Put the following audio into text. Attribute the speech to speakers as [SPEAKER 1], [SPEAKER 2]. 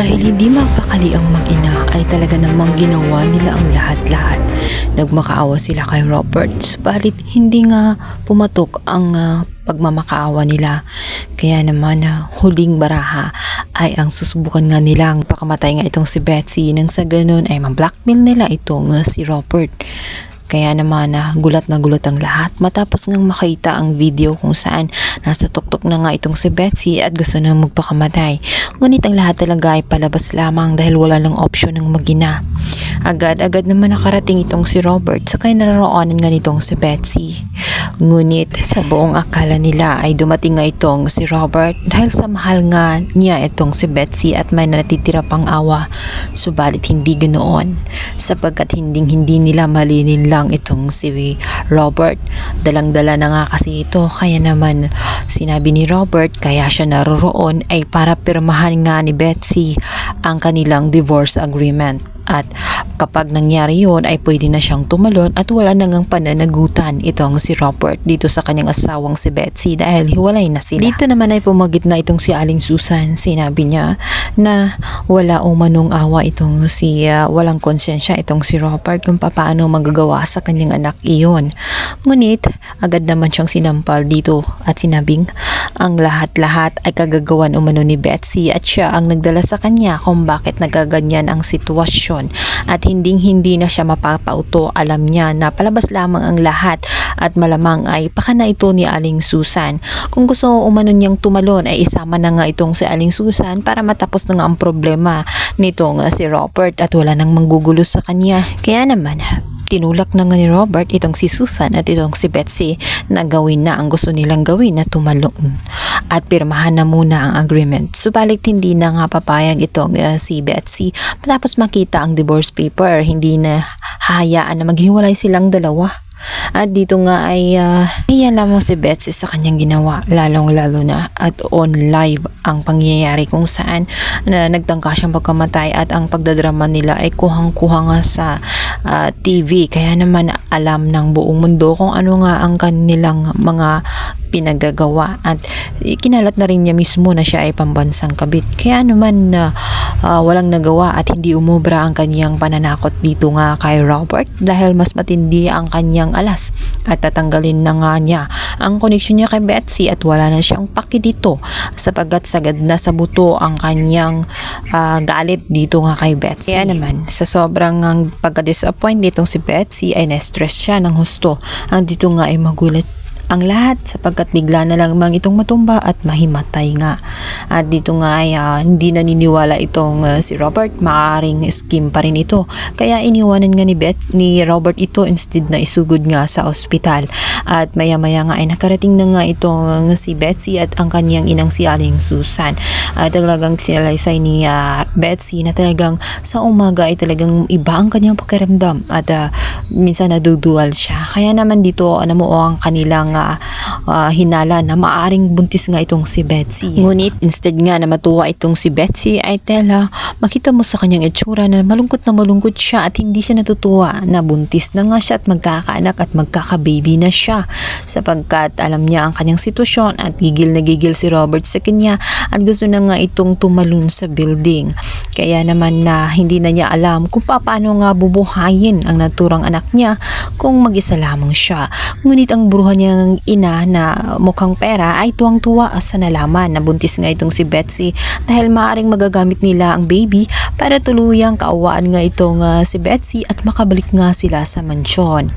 [SPEAKER 1] Dahil hindi mapakali ang mag-ina ay talaga namang ginawa nila ang lahat-lahat. Nagmakaawa sila kay Robert subalit hindi nga pumatok ang ah, pagmamakaawa nila. Kaya naman ah, huling baraha ay ang susubukan nga nilang pakamatay nga itong si Betsy nang sa ganun ay ma-blackmail nila itong ah, si Robert. Kaya naman na gulat na gulat ang lahat matapos ngang makita ang video kung saan nasa tuktok na nga itong si Betsy at gusto na magpakamatay. Ngunit ang lahat talaga ay palabas lamang dahil wala lang option ng magina. Agad-agad naman nakarating itong si Robert sa kaya nararoonan nga nitong si Betsy. Ngunit sa buong akala nila ay dumating nga itong si Robert dahil sa mahal nga niya itong si Betsy at may natitira pang awa. Subalit hindi ganoon sapagkat hindi hindi nila malinin lang itong si Robert. Dalang-dala na nga kasi ito kaya naman sinabi ni Robert kaya siya naroroon ay para pirmahan nga ni Betsy ang kanilang divorce agreement. At kapag nangyari yun ay pwede na siyang tumalon at wala na ngang pananagutan itong si Robert dito sa kanyang asawang si Betsy dahil hiwalay na sila. Dito naman ay pumagit na itong si Aling Susan. Sinabi niya na wala umanong awa itong si ah, walang konsensya itong si Robert kung paano magagawa sa kanyang anak iyon. Ngunit agad naman siyang sinampal dito at sinabing ang lahat-lahat ay kagagawan umano ni Betsy at siya ang nagdala sa kanya kung bakit nagaganyan ang sitwasyon at hinding-hindi na siya mapapauto. Alam niya na palabas lamang ang lahat at malamang ay pakana ito ni Aling Susan. Kung gusto umano niyang tumalon ay isama na nga itong si Aling Susan para matapos na nga ang problema nitong uh, si Robert at wala nang manggugulo sa kanya. Kaya naman, tinulak na nga ni Robert itong si Susan at itong si Betsy na gawin na ang gusto nilang gawin na tumalon at pirmahan na muna ang agreement. Subalit hindi na nga papayag itong uh, si Betsy matapos makita ang divorce paper. Hindi na hayaan na maghiwalay silang dalawa. At dito nga ay uh, lamang si Betsy sa kanyang ginawa lalong lalo na at on live ang pangyayari kung saan na nagtangka siyang pagkamatay at ang pagdadrama nila ay kuhang-kuha nga sa ah, TV kaya naman alam ng buong mundo kung ano nga ang kanilang mga pinagagawa at kinalat na rin niya mismo na siya ay pambansang kabit. Kaya naman na ah, walang nagawa at hindi umubra ang kanyang pananakot dito nga kay Robert dahil mas matindi ang kanyang alas at tatanggalin na nga niya ang koneksyon niya kay Betsy at wala na siyang paki dito sapagkat sagad na sa buto ang kanyang ah, galit dito nga kay Betsy. Kaya naman sa sobrang ang pagka-disappoint nitong si Betsy ay na-stress siya ng husto. Ang dito nga ay magulat ang lahat sapagkat bigla na lang mang itong matumba at mahimatay nga. At dito nga ay ah, hindi naniniwala itong ah, si Robert, maaring scheme pa rin ito. Kaya iniwanan nga ni Beth, ni Robert ito instead na isugod nga sa ospital. At maya-maya nga ay nakarating na nga itong si Betsy at ang kanyang inang si Aling Susan. At talagang sinalaysay ni ah, Betsy na talagang sa umaga ay talagang iba ang kanyang pakiramdam at ah, minsan nadudual siya. Kaya naman dito namuo ang kanilang ah, ah, hinala na maaring buntis nga itong si Betsy. Ngunit instead nga na matuwa itong si Betsy ay tela makita mo sa kanyang itsura na malungkot na malungkot siya at hindi siya natutuwa na buntis na nga siya at magkakaanak at magkakababy na siya sapagkat alam niya ang kanyang sitwasyon at gigil na gigil si Robert sa kanya at gusto na nga itong tumalun sa building. Kaya naman na hindi na niya alam kung paano nga bubuhayin ang naturang anak niya kung mag-isa lamang siya. Ngunit ang bruha niyang ina na mukhang pera ay tuwang-tuwa sa nalaman na buntis nga itong si Betsy dahil maaring magagamit nila ang baby para tuluyang kaawaan nga itong ah, si Betsy at makabalik nga sila sa mansyon.